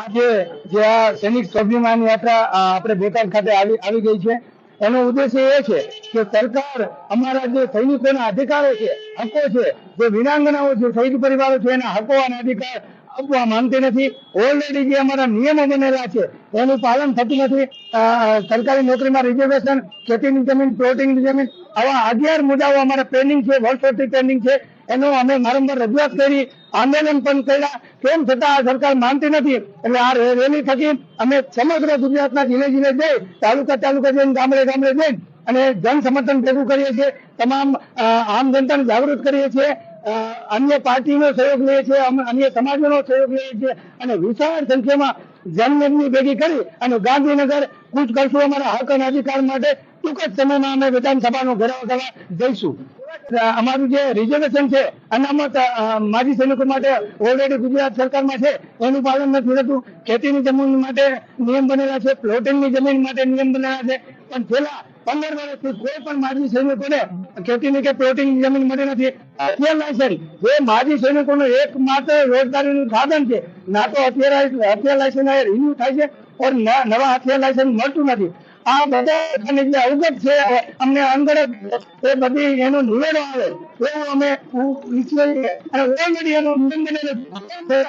આજે જે આ સૈનિક સ્વાભિમાન યાત્રા આપણે બોટાદ ખાતે આવી ગઈ છે, એનો ઉદ્દેશ્ય એ છે કે સરકાર અમારા જે સૈનિકોના અધિકારો છે, હકો છે, જે વિરાંગનાઓ છે શહીદ પરિવારો છે, એના હકો અને અધિકાર આપવા માંગતી નથી. ઓલરેડી જે અમારા નિયમો બનેલા છે, એનું પાલન થતું નથી. સરકારી નોકરીમાં રિઝર્વેશન ખેતીની જમીન પ્લોટિંગની જમીન, આવા અગિયાર મુદ્દાઓ અમારા પેન્ડિંગ છે વર્ષોથી પેન્ડિંગ છે. એનો અમે વારંવાર રજૂઆત કરી, આંદોલન પણ કર્યા. તેમ છતાં આ સરકાર માનતી નથી? એટલે આ રેલી થકી અમે સમગ્ર ગુજરાતના જિલ્લે જિલ્લે જઈ, તાલુકા તાલુકા જઈને, ગામડે ગામડે જઈ અને જન સમર્થન ભેગું કરીએ છીએ. તમામ આમ જનતાને જાગૃત કરીએ છીએ. અન્ય પાર્ટીનો સહયોગ લઈએ છીએ. અન્ય સમાજનો સહયોગ લઈએ છીએ. અને વિશાળ સંખ્યામાં જનમેદની ભેગી કરી અને ગાંધીનગર કૂચ કરશું. અમારા હક અને અધિકાર માટે ટૂંક જ સમયમાં અમે વિધાનસભાનો ઘેરાવ કરવા જઈશું. અમારું જે રિઝર્વેશન છે અનામત માજી સૈનિકો માટે ઓલરેડી ગુજરાત સરકારમાં છે, એનું પાલન નથી થતું. ખેતીની જમીન માટે નિયમ બનેલા છે, પ્લોટિંગની જમીન માટે નિયમ બનેલા છે. પણ છેલ્લા પંદર વર્ષથી કોઈ પણ માજી સૈનિકોને ખેતીની કે પ્લોટિંગની જમીન મળી નથી. અત્યાર લાયસન્સ, જે માજી સૈનિકોનું એકમાત્ર રોજગારીનું સાધન છે, ના તો અત્યારે હથિયાર લાયસન્સ રિન્યુ થાય છે ઓર નવા હથિયાર લાયસન્સ મળતું નથી. આ બધા અવગત છે. અમને અંગત એ બધી એનો નિવેડો આવે. એવું અમે ઈચ્છીએ છીએ. અને ઓલરેડી એનો એને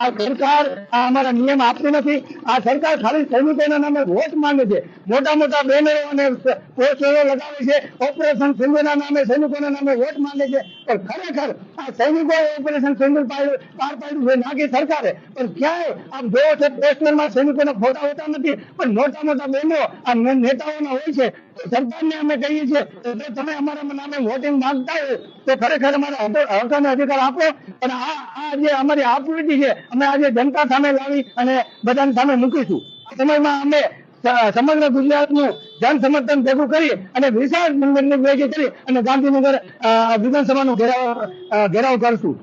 આ સરકાર અમારા નિયમ આપતી નથી. આ સરકાર ખાલી સૈનિકોના નામે વોટ માંગે છે. મોટા મોટા બેનરો અને પોસ્ટરો લગાવે છે. ઓપરેશન સિંધુના નામે સૈનિકોના નામે વોટ માંગે છે. પણ ખરેખર આ સૈનિકોએ ઓપરેશન સિંધુ પાર પાડ્યું છે. ના સરકારે. પણ ક્યાંય આમ જોવો છે પોસ્ટરમાં સૈનિકોના ફોટા હોતા નથી. પણ મોટા મોટા બેનરો, આ નેતાઓના હોય છે. સરકારને અમે કહીએ છીએ કે તમે અમારા નામે વોટિંગ માંગતા હોય, તો ખરેખર અમારા હકોનો અધિકાર આપો અને આ આ જે અમારી આકૃતિ છે, અમે આજે જનતા સામે લાવી અને બધાની સામે મૂકીશું. સમયમાં અમે સમગ્ર ગુજરાતનું જન સમર્થન ભેગું કરી અને વિશાળ મંદિરની ભેગી કરી અને ગાંધીનગર વિધાનસભાનું ઘેરાવ ઘેરાવ કરશું.